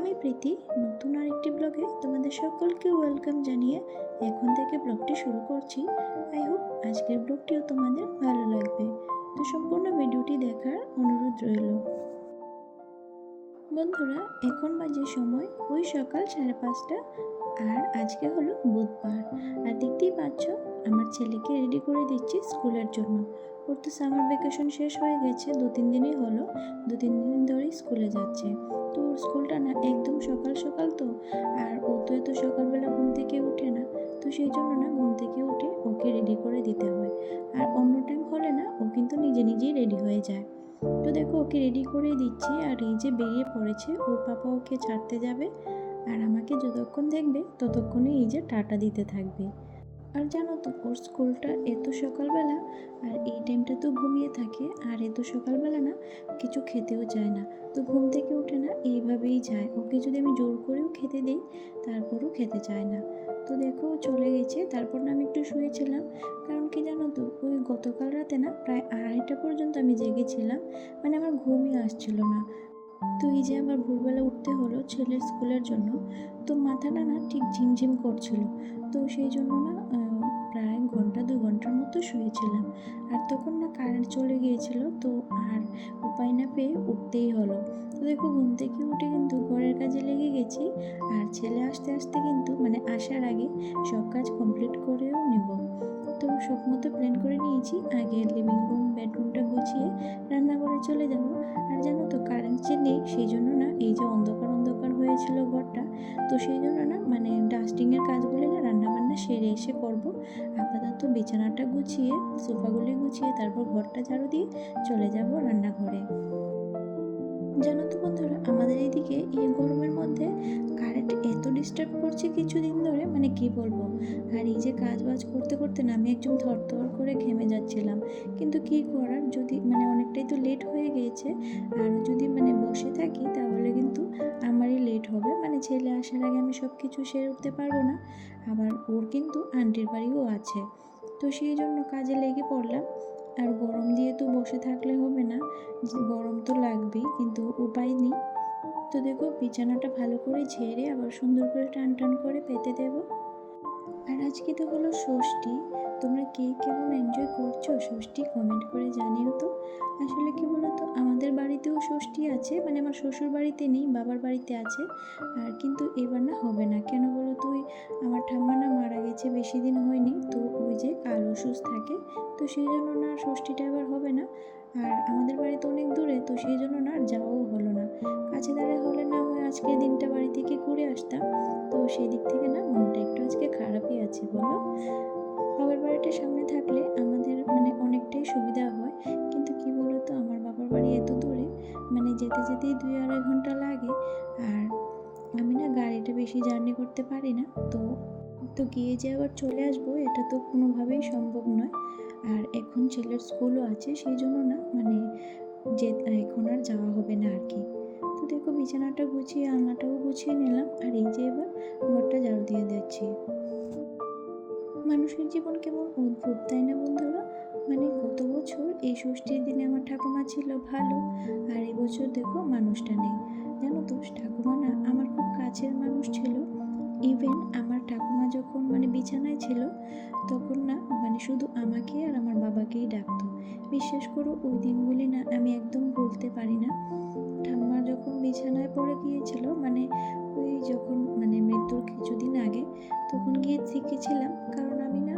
আমি প্রীতি, নতুন আরেকটি ব্লগে তোমাদের সকলকে ওয়েলকাম জানিয়ে এখন থেকে ব্লগটি শুরু করছি। আই হোপ আজকের ব্লগটিও তোমাদের ভালো লাগবে। তো সম্পূর্ণ ভিডিওটি দেখার অনুরোধ রইল। বন্ধুরা, এখন বাজে সময়, ওই সকাল সাড়ে পাঁচটা, আর আজকে হলো বুধবার। আর দেখতেই পাচ্ছ, আমার ছেলেকে রেডি করে দিচ্ছি স্কুলের জন্য। ওর তো সামার ভ্যাকেশন শেষ হয়ে গেছে, দু তিন দিনই হলো, দু তিন দিন ধরেই স্কুলে যাচ্ছে। তো ওর স্কুলটা না একদম সকাল সকাল তো, আর ও তো এত সকালবেলা ঘুম থেকে উঠে না, তো সেই জন্য না ঘুম থেকে উঠে ওকে রেডি করে দিতে হয়। আর অন্য টাইম হলে না ও কিন্তু নিজে নিজেই রেডি হয়ে যায়। তো দেখো ওকে রেডি করে দিচ্ছি, আর এই যে বেরিয়ে পড়েছে, ওর পাপা ওকে ছাড়তে যাবে, আর আমাকে যতক্ষণ দেখবে ততক্ষণই এই যে টাটা দিতে থাকবে। আর জানো তো, ওর স্কুলটা এত সকালবেলা আর এই টাইমটা তো ঘুমিয়ে থাকে। আর এত সকালবেলা না কিছু খেতেও চায় না। তো ঘুম থেকে উঠে না এইভাবেই যায়। ওকে যদি আমি জোর করেও খেতে দিই, তারপরও খেতে চায় না। তো দেখো চলে গেছে। তারপর না আমি একটু শুয়েছিলাম। কারণ কি জানো তো, ওই গতকাল রাতে না প্রায় আড়াইটা পর্যন্ত আমি জেগেছিলাম। মানে আমার ঘুমই আসছিল না। তো এই যে আবার ভোরবেলা উঠতে হলো ছেলের স্কুলের জন্য তো মাথাটা না ঠিক ঝিমঝিম করছিল। তো সেই জন্য না প্রায় ঘণ্টা দু ঘণ্টার মতো শুয়েছিলাম। আর তখন না কারেন্ট চলে গিয়েছিল, তো আর উপায় না পেয়ে উঠতেই হলো। তো দেখো, ঘুম থেকে উঠে কিন্তু ঘরের কাজে লেগে গেছি, আর ছেলে আসতে আসতে কিন্তু মানে আসার আগে সব কাজ কমপ্লিট করেও নেব। তো সব মতো প্ল্যান করে নিয়েছি। আগে লিভিং রুম বেডরুমটা গুছিয়ে রান্নাঘরে চলে যাব। আর জানো তো কারেন্ট যে নেই, সেই জন্য না এই যে অন্ধকার অন্ধকার হয়েছিল ঘরটা, তো সেই জন্য না মানে ডাস্টিংয়ের কাজগুলো না রান্নাবান্না সেরে এসে করব। আপাতত বিছানাটা গুছিয়ে, সোফাগুলি গুছিয়ে, তারপর ঘরটা ঝাড়ু দিয়ে চলে যাব রান্নাঘরে। জানো তো বন্ধুরা, আমাদের এইদিকে এই গরমের মধ্যে কারেন্ট ডিস্টার্ব করছে কিছুদিন ধরে মানে কি বলব? আর এই যে কাজ বাজ করতে করতে না আমি একদম থরথর করে ঘেমে যাচ্ছিলাম। কিন্তু কি করার? যদি মানে অনেকটাই তো লেট হয়ে গিয়েছে আর যদি মানে বসে থাকি তাহলে কিন্তু আমারই লেট হবে। মানে ছেলে আসার আগে আমি সব কিছু সেরে উঠতে পারব না। আবার ওর কিন্তু আন্টির বাড়িও আছে। তো সেই জন্য কাজে লেগে পড়লাম। আর গরম দিয়ে তো বসে থাকলে হবে না, গরম তো লাগবেই, কিন্তু উপায় নেই। তো দেখো বিছানাটা ভালো করে ঝেড়ে আবার সুন্দর করে টান টান করে পেতে দেব। আর আজকে তো হলো ষষ্ঠী, তোমরা কে কেমন এনজয় করছ ষষ্ঠী কমেন্ট করে জানিও তো। আসলে কি বলতো, আমাদের বাড়িতেও ষষ্ঠী আছে মানে আমার শ্বশুর বাড়িতে নেই, বাবার বাড়িতে আছে, আর কিন্তু এবার না হবে না। কেন বলো তো ওই আমার ঠাম্মা না মারা গেছে, বেশি দিন হয়নি, তো ওই যে কাল ওষুধ থাকে, তো সেই জন্য না ষষ্ঠীটা এবার হবে না। আর আমাদের বাড়ি তো অনেক দূরে, তো সেই জন্য না আর যাওয়াও হলো না। কাছে দাঁড়ে হলে না হয় আজকে দিনটা বাড়ি থেকে ঘুরে আসতাম। তো সেই দিক থেকে না মনটা একটু আজকে খারাপই আছে, বলো? বাবার বাড়িটা সামনে থাকলে আমাদের মানে অনেকটাই সুবিধা হয়। কিন্তু কি বলতো, আমার বাবার বাড়ি এত দূরে মানে যেতে যেতেই দুই আড়াই ঘণ্টা লাগে। আর আমি না গাড়িটা বেশি জার্নি করতে পারি না, তো তো গিয়ে যে আবার চলে আসব, এটা তো কোনোভাবেই সম্ভব নয়। আর এখন ছেলের স্কুলও আছে, সেই জন্য না মানে যে, এখন আর যাওয়া হবে না আর কি। তো দেখো বিছানাটা গুছিয়ে, আলনাটাও গুছিয়ে নিলাম, আর এই যে এবার ঘরটা ঝাড়ু দিয়ে দিচ্ছি। মানুষের জীবন কেমন অদ্ভুত, তাই না বন্ধুরা? মানে গত বছর এই ষষ্ঠীর দিনে আমার ঠাকুমা ছিল ভালো, আর এবছর দেখো মানুষটা নেই। জানো তো, ঠাকুমা না, আমার খুব কাছের মানুষ ছিল। ইভেন আমার ঠাকুমা যখন মানে বিছানায় ছিল, তখন না মানে শুধু আমাকে আর আমার বাবাকেই ডাকতো। বিশ্বাস করো, ওই দিনগুলি না আমি একদম ভুলতে পারি না। ঠাম্মা যখন বিছানায় পড়ে গিয়েছিল মানে ওই যখন মানে মৃত্যুর কিছুদিন আগে, তখন গিয়ে শিখেছিলাম কারণ আমি না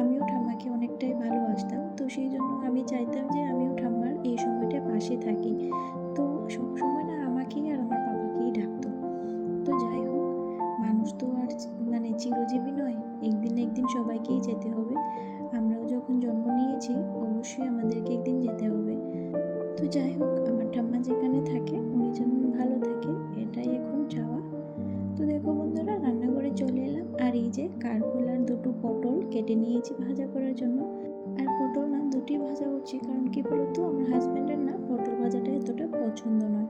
আমিও ঠাম্মাকে অনেকটাই ভালোবাসতাম। তো সেই জন্য আমি চাইতাম যে আমিও ঠাম্মার এই সময়টা পাশে থাকি। তো সবসময় না আমাকেই আর সবাইকেই যেতে হবে। আমরাও যখন জন্ম নিয়েছি, অবশ্যই আমাদেরকে একদিন যেতে হবে। তো যাই হোক, আমার ঠাম্মা যেখানে থাকে, উনি যেন ভালো থাকে, এটাই এখন চাওয়া। তো দেখো বন্ধুরা, রান্নাঘরে চলে এলাম। আর এই যে কারকোলার দুটো পটল কেটে নিয়েছি ভাজা করার জন্য। আর পটল না, দুটি ভাজা করছি। কারণ কি বলতো, আমার হাজব্যান্ডের না পটল ভাজাটা এতটা পছন্দ নয়।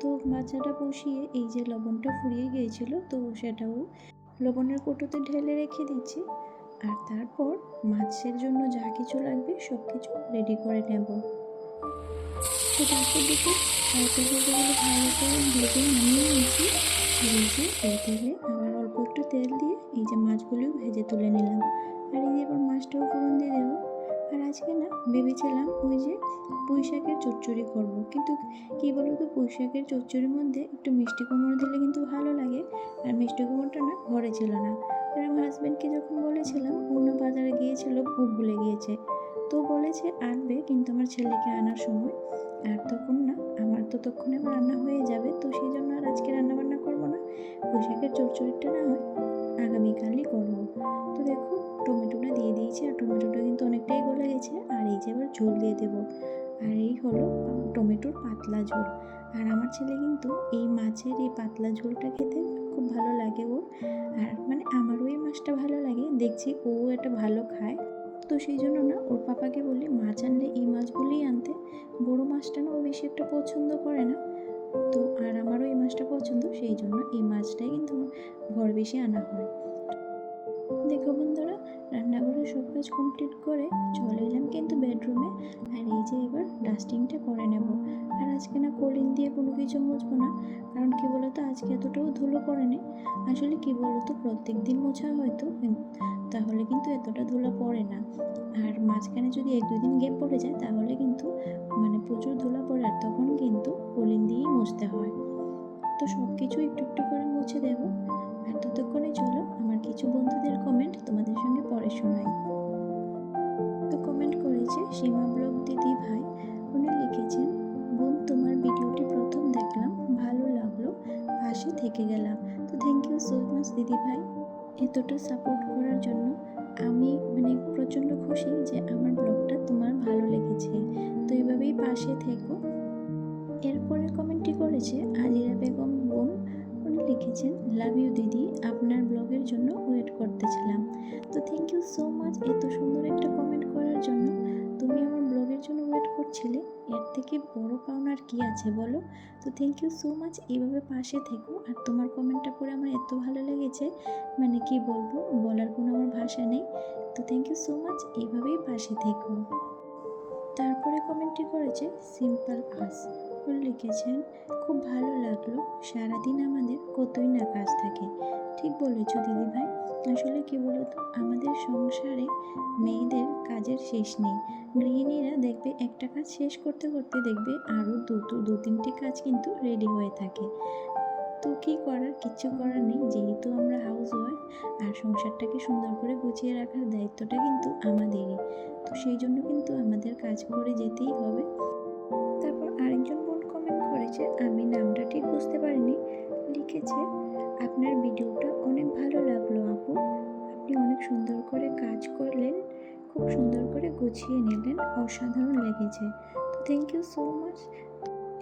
তো ভাজাটা বসিয়ে এই যে লবণটা ফুরিয়ে গিয়েছিল, তো সেটাও লবণের কৌটোতে ঢেলে রেখে দিচ্ছি। আর তারপর মাছের জন্য যা কিছু লাগবে সব কিছু রেডি করে নেব। তো তারপর দেখি তরকারিগুলো ভালো এই তেলে আবার অল্প একটু তেল দিয়ে এই যে মাছগুলিও ভেজে তুলে নিলাম। আর এই যে এবার মাছটাও ফোড়ন দিয়ে দেবো। আর আজকে না ভেবেছিলাম ওই যে পুঁই শাকের চচ্চড়ি করব, কিন্তু কী বলো তো পুঁই শাকের চচ্চড়ির মধ্যে একটু মিষ্টি কুমড়ো দিলে কিন্তু ভালো লাগে। আর মিষ্টি কুমড়োটা না ঘরে ছিল না। আর আমার হাজব্যান্ডকে যখন বলেছিলাম, অন্য বাজারে গিয়েছিল খুব ভুলে গিয়েছে। তো বলেছে, আনবে, কিন্তু আমার ছেলেকে আনার সময়। আর তখন না, আমার তো তখন আমার রান্না হয়ে যাবে, তো সেই জন্য আর আজকে রান্না বান্না করব না। পুঁই শাকের চচ্চড়িটা না হয়, আগামীকালই করব। তো দেখো, টমেটোটা দিয়ে দিয়েছি, আর টমেটোটা কিন্তু অনেকটাই গলে গেছে, আর এই যে এবার ঝোল দিয়ে দেবো। আর এই হলো টমেটোর পাতলা ঝোল। আর আমার ছেলে কিন্তু এই মাছের এই পাতলা ঝোলটা খেতে ভালো লাগে ও। আর মানে আমারও এই মাছটা ভালো লাগে, দেখছি ও এটা ভালো খায়। তো সেই জন্য না, ওর পাপাকে বলি, মাছ আনলে এই মাছগুলিই আনতে। বড়ো মাছটা না ও বেশি একটা পছন্দ করে না। তো আর আমারও এই মাছটা পছন্দ, সেই জন্য এই মাছটাই কিন্তু ঘর বেশি আনা হয়। দেখো বন্ধুরা, রান্নাঘরের সব কাজ কমপ্লিট করে চলে এলাম কিন্তু বেডরুমে আর এই যে এবার ডাস্টিংটা করে নেব। আর আজকে না কলিন দিয়ে কোনো কিছু মুছবো না, কারণ কি বলতো, আজকে এতটাও ধুলো পড়ে পড়েনি। আসলে কি বলতো, প্রত্যেক দিন মোছা হয়তো তাহলে কিন্তু এতটা ধুলো পড়ে না। আর মাঝখানে যদি এক দুদিন গ্যাপ পড়ে যায়, তাহলে কিন্তু মানে প্রচুর ধুলা পড়ে, আর তখন কিন্তু কলিন দিয়েই মুছতে হয়। তো সব কিছু একটু একটু করে মুছে দেবো। আর ততক্ষণে চলো আমার কিছু বন্ধুদের কমেন্ট তোমাদের সঙ্গে পরে শোনাই। তো কমেন্ট করেছে সীমা ব্লগ দিদি ভাই। উনি লিখেছেন, বোন, তোমার ভিডিওটি প্রথম দেখলাম, ভালো লাগল, পাশে থেকে গেলাম। তো থ্যাংক ইউ সো মাচ দিদি ভাই এতটা সাপোর্ট করার জন্য। আমি মানে প্রচণ্ড খুশি যে আমার ব্লগটা তোমার ভালো লেগেছে। তো এইভাবেই পাশে থেকো। এরপরে কমেন্টটি করেছে, আজিরা বেগম, বোন উনি লিখেছেন লাভ ইউ দিদি। আপনার ব্লগের জন্য ওয়েট করতেছিলাম। তো থ্যাংক ইউ সো মাচ এত সুন্দর একটা কমেন্ট করার জন্য। তুমি আমার ব্লগের জন্য ওয়েট করছিলে। এর থেকে বড় পাওনার কি আছে বলো? তো থ্যাংক ইউ সো মাচ এইভাবে পাশে থেকো। আর তোমার কমেন্টটা পড়ে আমার এত ভালো লেগেছে। মানে কি বলব? বলার কোনো আমার ভাষা নেই। তো থ্যাংক ইউ সো মাচ এইভাবেই পাশে থেকো। তারপরে কমেন্টটি করেছে সিম্পল আস লিখেছেন, খুব ভালো লাগল। সারাদিন আমাদের কতই না কাজ থাকে। ঠিক বলেছ দিদি ভাই। আসলে কি বলতো, আমাদের সংসারে মেয়েদের কাজের শেষ নেই। গৃহিণীরা দেখবে একটা কাজ শেষ করতে করতে দেখবে আরও দুটো দু তিনটে কাজ কিন্তু রেডি হয়ে থাকে। তো কী করার? কিচ্ছু করার নেই। যেহেতু আমরা হাউস ওয়াইফ আর সংসারটাকে সুন্দর করে গুছিয়ে রাখার দায়িত্বটা কিন্তু আমাদেরই। তো সেই জন্য কিন্তু আমাদের কাজ করে যেতেই হবে। করেছে আমি নামটা ঠিক বুঝতে পারিনি। লিখেছে, আপনার ভিডিওটা অনেক ভালো লাগল আপু। আপনি অনেক সুন্দর করে কাজ করলেন, খুব সুন্দর করে গুছিয়ে নিলেন, অসাধারণ লেগেছে। তো থ্যাংক ইউ সো মাচ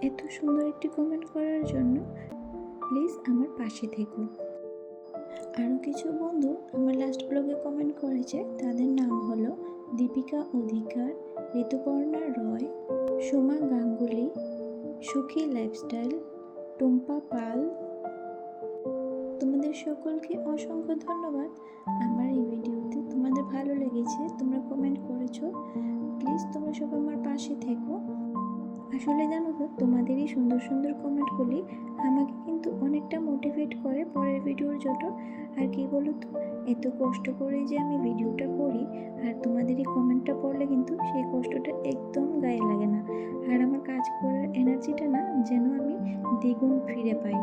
এত সুন্দর একটি কমেন্ট করার জন্য প্লিজ আমার পাশে থেকো। আরও কিছু বন্ধু আমার লাস্ট ব্লগে কমেন্ট করেছে, তাদের নাম হলো দীপিকা অধিকার, ঋতুপর্ণা রয়, সোমা গাঙ্গুলি সুখী লাইফস্টাইল টুম্পা পাল। তোমাদের সকলকে অসংখ্য ধন্যবাদ। আমার এই ভিডিওতে তোমাদের ভালো লেগেছে, তোমরা কমেন্ট করেছ। প্লিজ তোমরা সব আমার পাশে থেকো। আসলে জানো তো তোমাদেরই সুন্দর সুন্দর কমেন্টগুলি আমাকে কিন্তু অনেকটা মোটিভেট করে পরের ভিডিওর জন্য। আর কি বলো তো এত কষ্ট করে যে আমি ভিডিওটা করি, আর তোমাদের এই কমেন্টটা পড়লে কিন্তু সেই কষ্টটা একদম গায়ে লাগে না। আর আমার কাজ করার এনার্জিটা না যেন আমি দ্বিগুণ ফিরে পাই।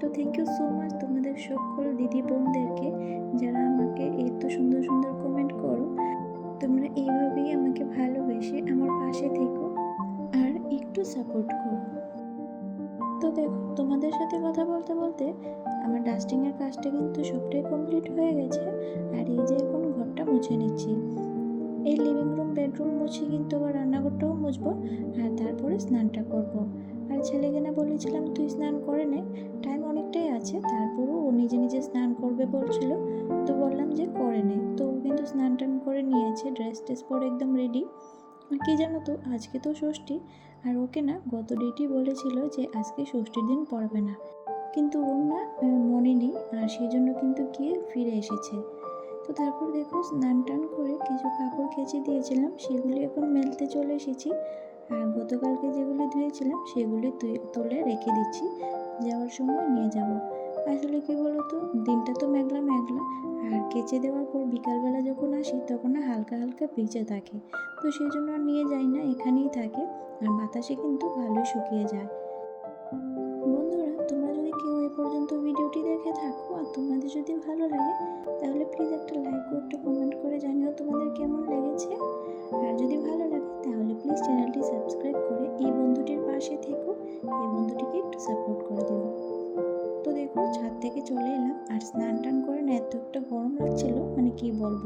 তো থ্যাংক ইউ সো মাচ তোমাদের সকল দিদি বোনদেরকে যারা আমাকে এত সুন্দর সুন্দর কমেন্ট করো। তোমরা এইভাবেই আমাকে ভালোবেসে আমার পাশে থেকো। একটু সাপোর্ট করো। তো দেখো, তোমাদের সাথে কথা বলতে বলতে আমার ডাস্টিংয়ের কাজটা কিন্তু সবটাই কমপ্লিট হয়ে গেছে, আর এই যে এখন ঘরটা মুছে নিচ্ছি। এই লিভিং রুম বেডরুম মুছে কিন্তু আবার রান্নাঘরটাও মুছবো, আর তারপরে স্নানটা করব। আর ছেলেকে না বলেছিলাম তুই স্নান করে নে টাইম অনেকটাই আছে, তারপরেও ও নিজে নিজে স্নান করবে বলছিল, তো বললাম যে করে নে। তো ও কিন্তু স্নান টান করে নিয়েছে ড্রেস ট্রেস পরে একদম রেডি আর কি জানো তো, আজকে তো ষষ্ঠী, আর ওকে না গত ডেটই বলেছিল যে আজকে ষষ্ঠীর দিন পড়বে না। কিন্তু ওর না মনে নেই, আর সেই জন্য কিন্তু গিয়ে ফিরে এসেছে। তো তারপর দেখো স্নান টান করে কিছু কাপড় কেচে দিয়েছিলাম, সেগুলি এখন মেলতে চলে এসেছি। আর গতকালকে যেগুলি ধুয়েছিলাম, সেগুলি তুলে রেখে দিচ্ছি, যাওয়ার সময় নিয়ে যাব। আসলে কি বলতো? দিনটা তো মেঘলা মেঘলা। আর কেচে দেওয়ার পর বিকালবেলা যখন আসি, তখন না হালকা হালকা ভিজে থাকে। তো সেই জন্য আর নিয়ে যাই না, এখানেই থাকে। আর বাতাসে কিন্তু ভালোই শুকিয়ে যায়। বন্ধুরা, তোমরা যদি কেউ এ পর্যন্ত ভিডিওটি দেখে থাকো আর তোমাদের যদি ভালো লাগে, তাহলে প্লিজ একটা লাইক ও একটা কমেন্ট করে জানিও তোমাদের কেমন লেগেছে। আর যদি ভালো লাগে, তাহলে প্লিজ চ্যানেলটি সাবস্ক্রাইব করে এই বন্ধুটির পাশে থেকো। এই বন্ধুটিকে একটু সাপোর্ট করে দিও। তো থেকে চলে এলাম আর স্নান টান করে না এত একটা গরম লাগছিল মানে কি বলব?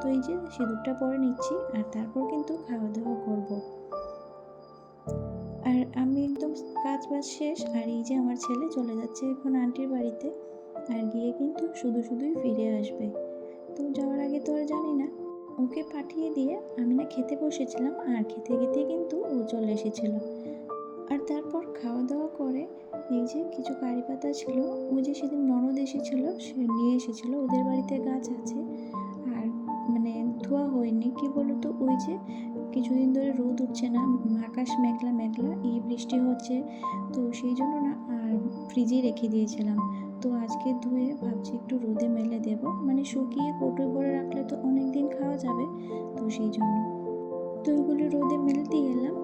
তো এই যে সিঁদুরটা পরে নিচ্ছি আর তারপর কিন্তু খাওয়া দাওয়া করব। আর আমি একদম কাজ বাজ শেষ আর এই যে আমার ছেলে চলে যাচ্ছে এখন আন্টির বাড়িতে আর গিয়ে কিন্তু শুধু শুধুই ফিরে আসবে। তো যাওয়ার আগে তো আর জানি না, ওকে পাঠিয়ে দিয়ে আমি না খেতে বসেছিলাম আর খেতে খেতে কিন্তু ও চলে এসেছিল। আর তারপর খাওয়া দাওয়া করে এই যে কিছু কারি পাতা ছিল, ওই যে সেদিন ননদ এসেছিল, সে নিয়ে এসেছিল, ওদের বাড়িতে গাছ আছে, আর মানে ধোয়া হয়নি, কি বলতো, ওই যে কিছুদিন ধরে রোদ উঠছে না, আকাশ মেঘলা মেঘলা, এই বৃষ্টি হচ্ছে, তো সেই জন্য না, আর ফ্রিজে রেখে দিয়েছিলাম, তো আজকে ধুয়ে ভাবছি একটু রোদে মেলে দেব মানে শুকিয়ে কৌটোয় ভরে রাখলে তো অনেক দিন খাওয়া যাবে, তো সেই জন্য। তো ওইগুলো রোদে মেলতে এলাম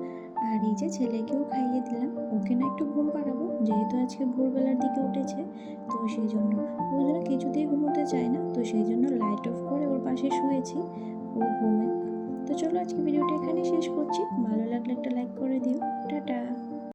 আর এই যে ছেলেকেও খাইয়ে দিলাম। ওকে না একটু ঘুম পাড়াবো, যেহেতু আজকে ভোরবেলার দিকে উঠেছে, তো সেই জন্য ও যেন কিছুতেই ঘুমোতে চায় না, তো সেই জন্য লাইট অফ করে ওর পাশে শুয়েছি। ও ঘুমে তো চলো আজকে ভিডিওটা এখানে শেষ করছি। ভালো লাগলে একটা লাইক করে দিও। টাটা!